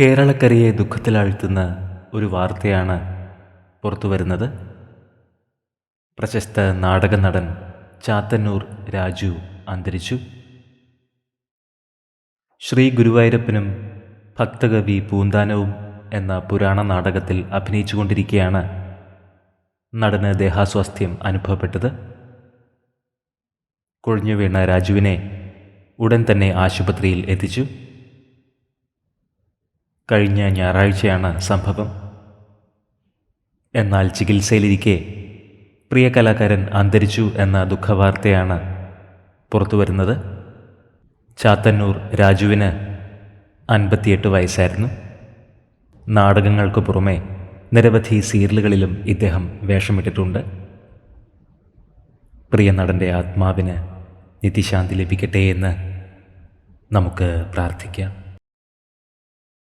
കേരളക്കരയെ ദുഃഖത്തിലാഴ്ത്തുന്ന ഒരു വാർത്തയാണ് പുറത്തു വരുന്നത്. പ്രശസ്ത നാടക നടൻ ചാത്തന്നൂർ രാജു അന്തരിച്ചു. ശ്രീ ഗുരുവായൂരപ്പനും ഭക്തകവി പൂന്താനവും എന്ന പുരാണ നാടകത്തിൽ അഭിനയിച്ചുകൊണ്ടിരിക്കെയാണ് നടന് ദേഹാസ്വാസ്ഥ്യം അനുഭവപ്പെട്ടത്. കൊഴിഞ്ഞു വീണ രാജുവിനെ ഉടൻ തന്നെ ആശുപത്രിയിൽ എത്തിച്ചു. കഴിഞ്ഞ ഞായറാഴ്ചയാണ് സംഭവം. എന്നാൽ ചികിത്സയിലിരിക്കെ പ്രിയ കലാകാരൻ അന്തരിച്ചു എന്ന ദുഃഖവാർത്തയാണ് പുറത്തു വരുന്നത്. ചാത്തന്നൂർ രാജുവിന് അൻപത്തിയെട്ട് വയസ്സായിരുന്നു. നാടകങ്ങൾക്ക് പുറമെ നിരവധി സീരിയലുകളിലും ഇദ്ദേഹം വേഷമിട്ടിട്ടുണ്ട്. പ്രിയ നടന്റെ ആത്മാവിന് നിത്യശാന്തി ലഭിക്കട്ടെ എന്ന് നമുക്ക് പ്രാർത്ഥിക്കാം.